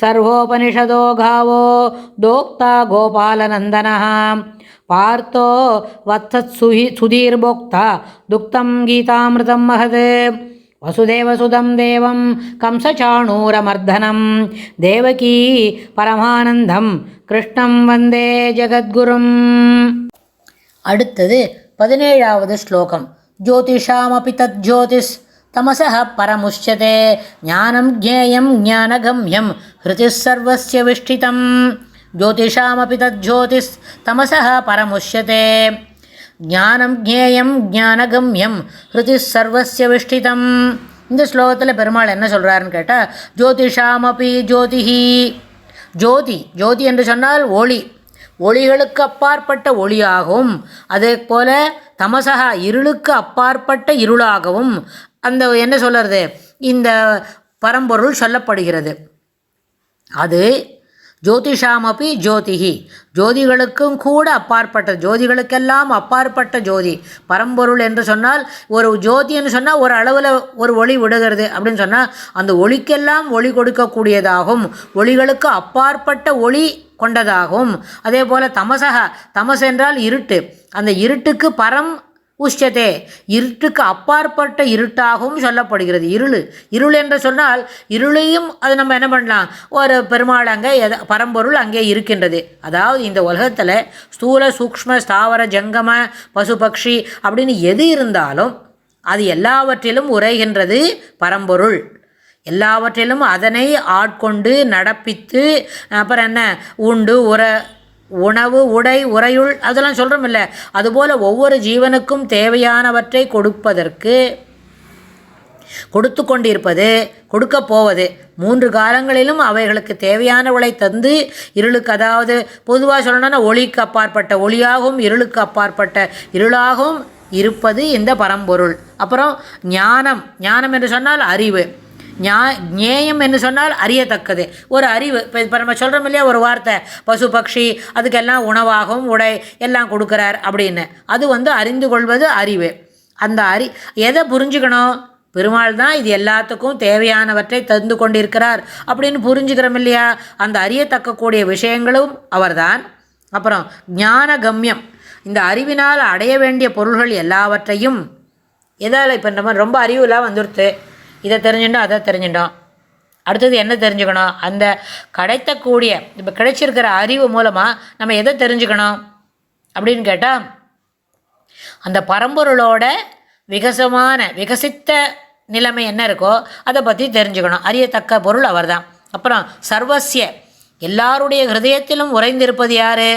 सर्वोपनिषदो गावो दोक्ता गोपालनन्दनः पार्थो वत्सत्सुहि सुधीर्भोक्ता दुक्तं गीतामृतं महत् वसुदेवसुदं देवं कंसचाणूरमर्दनं देवकी परमानन्दं कृष्णं वन्दे ஜகத்குரும் அடுத்தது பதினேழாவது ஸ்லோகம் ஜோதிஷாமபி தத் ஜோதிஷ் தமசः பரமுஷ்யதே ஞானம் ஜேயம் ஞானகம்யம் ஹிருதிः விஷ்டிதம் ஜோதிஷாமபி தத் ஜோதிஷ் பரமுஷ்யதே ஞானம் ஜேயம் ஞானகம்யம் ஹிருதிः விஷ்டிதம் இந்த ஸ்லோகத்தில் பெருமாள் என்ன சொல்கிறாருன்னு கேட்டால் ஜோதிஷாமபி ஜோதிஹி. ஜோதி ஜோதி என்று சொன்னால் ஒளி. ஒளிகளுக்கு அப்பாற்பட்ட ஒளியாகவும் அதே போல தமசகா இருளுக்கு அப்பாற்பட்ட இருளாகவும் அந்த என்ன சொல்கிறது இந்த பரம்பொருள் சொல்லப்படுகிறது. அது ஜோதிஷாமப்பி ஜோதிகி ஜோதிகளுக்கும் கூட அப்பாற்பட்ட ஜோதிகளுக்கெல்லாம் அப்பாற்பட்ட ஜோதி. பரம்பொருள் என்று சொன்னால் ஒரு ஜோதின்னு சொன்னால் ஒரு அளவில் ஒரு ஒளி விடுகிறது அப்படின்னு சொன்னால் அந்த ஒளிக்கெல்லாம் ஒளி கொடுக்கக்கூடியதாகும். ஒளிகளுக்கு அப்பாற்பட்ட ஒளி கொண்டதாகும். அதே போல் தமசக தமஸ் என்றால் இருட்டு. அந்த இருட்டுக்கு பரம் உஷ்யதே இருட்டுக்கு அப்பாற்பட்ட இருட்டாகவும் சொல்லப்படுகிறது. இருள். இருள் என்று சொன்னால் இருளையும் அது நம்ம என்ன பண்ணலாம்? ஒரு பெருமாள் அங்கே எத பரம்பொருள் அங்கே இருக்கின்றது. அதாவது இந்த உலகத்தில் ஸ்தூல சூக்ஷ்ம ஸ்தாவர ஜங்கம பசு பக்ஷி அப்படின்னு எது இருந்தாலும் அது எல்லாவற்றிலும் உரைகின்றது பரம்பொருள். எல்லாவற்றிலும் அதனை ஆட்கொண்டு நடப்பித்து அப்புறம் என்ன? உண்டு உற உணவு உடை உறையுள் அதெல்லாம் சொல்கிறோம் இல்லை அதுபோல் ஒவ்வொரு ஜீவனுக்கும் தேவையானவற்றை கொடுப்பதற்கு கொடுத்து கொண்டிருப்பது கொடுக்க போவது. மூன்று காலங்களிலும் அவைகளுக்கு தேவையானவளை தந்து இருளுக்கு அதாவது பொதுவாக சொல்லணும்னா ஒளிக்கு அப்பாற்பட்ட ஒளியாகவும் இருளுக்கு அப்பாற்பட்ட இருளாகவும் இருப்பது இந்த பரம்பொருள். அப்புறம் ஞானம். ஞானம் என்று சொன்னால் அறிவு. ஞா ஞேயம் என்று சொன்னால் அறியத்தக்கது. ஒரு அறிவு. இப்போ இப்போ நம்ம சொல்கிறோம் இல்லையா ஒரு வார்த்தை. பசு பக்ஷி அதுக்கெல்லாம் உணவாகவும் உடை எல்லாம் கொடுக்குறார் அப்படின்னு. அது வந்து அறிந்து கொள்வது அறிவு. அந்த அறி எதை புரிஞ்சுக்கணும்? பெருமாள் தான் இது எல்லாத்துக்கும் தேவையானவற்றை தந்து கொண்டிருக்கிறார் அப்படின்னு புரிஞ்சுக்கிறோம் இல்லையா? அந்த அறியத்தக்கக்கூடிய விஷயங்களும் அவர்தான். அப்புறம் ஞான கம்யம் இந்த அறிவினால் அடைய வேண்டிய பொருள்கள் எல்லாவற்றையும் எதால் இப்போ நம்ம ரொம்ப அறிவுலாம் வந்துடுத்து இதை தெரிஞ்சுட்டோம் அதை தெரிஞ்சுட்டோம் அடுத்தது என்ன தெரிஞ்சுக்கணும்? அந்த கிடைத்தக்கூடிய இப்போ கிடைச்சிருக்கிற அறிவு மூலமாக நம்ம எதை தெரிஞ்சுக்கணும்? அப்படின்னு கேட்டால் அந்த பரம்பொருளோட விகசமான விகசித்த நிலைமை என்ன இருக்கோ அதை பற்றி தெரிஞ்சுக்கணும். அறியத்தக்க பொருள் அவர்தான். அப்புறம் சர்வசிய எல்லாருடைய ஹிருதயத்திலும் உறைந்திருப்பது யார்?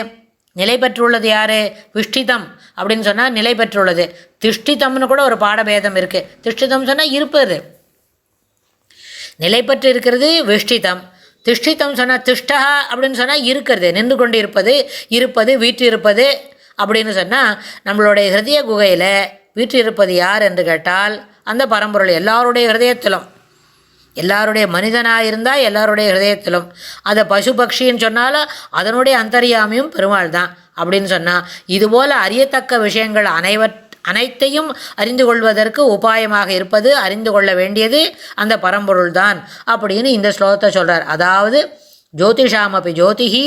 நிலை பெற்றுள்ளது யார்? விஷ்டிதம் அப்படின்னு சொன்னால் நிலை பெற்றுள்ளது. திஷ்டிதம்னு கூட ஒரு பாடபேதம் இருக்குது திஷ்டிதம் சொன்னால் இருப்பது நிலை பெற்று இருக்கிறது விஷ்டிதம். திஷ்டித்தம் சொன்னால் திஷ்டா அப்படின்னு சொன்னால் இருக்கிறது நின்று கொண்டு இருப்பது இருப்பது வீற்றிருப்பது அப்படின்னு சொன்னால் நம்மளுடைய ஹிருதய குகையில் வீற்றிருப்பது யார் என்று கேட்டால் அந்த பரம்பொருள் எல்லாருடைய ஹிருதயத்திலும். எல்லாருடைய மனிதனாக இருந்தால் எல்லாருடைய ஹிருதயத்திலும். அதை பசு பக்ஷின்னு சொன்னாலும் அதனுடைய அந்தரியாமையும் பெருமாள் தான் அப்படின்னு சொன்னால் இதுபோல் அறியத்தக்க விஷயங்கள் அனைவர் அனைத்தையும் அறிந்து கொள்வதற்கு உபாயமாக இருப்பது அறிந்து கொள்ள வேண்டியது அந்த பரம்பொருள் தான் அப்படின்னு இந்த ஸ்லோகத்தை சொல்கிறார் அதாவது ஜோதிஷாமப்பி ஜோதிஹி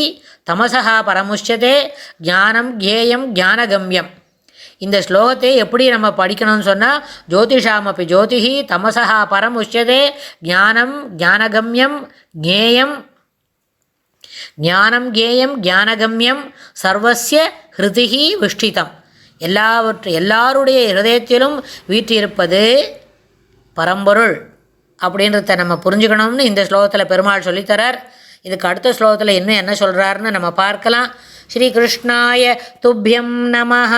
தமசகா பரமுஷ்யதே ஞானம் கேயம் ஞானகம்யம். இந்த ஸ்லோகத்தை எப்படி நம்ம படிக்கணும்னு சொன்னால் ஜோதிஷாமப்பி ஜோதிஹி தமசகா பரமுஷ்யதே ஞானம் ஞானகம்யம் ஜேயம் ஞானம் கேயம் ஞானகம்யம் சர்வசிய ஹிருதிஹி விஷ்டிதம். எல்லாவற்று எல்லாருடைய ஹிருதயத்திலும் வீற்றிருப்பது பரம்பொருள் அப்படின்றத நம்ம புரிஞ்சுக்கணும்னு இந்த ஸ்லோகத்தில் பெருமாள் சொல்லித்தரார். இதுக்கு அடுத்த ஸ்லோகத்தில் இன்னும் என்ன சொல்கிறாருன்னு நம்ம பார்க்கலாம். ஸ்ரீ கிருஷ்ணாய துப்பியம் நமஹ.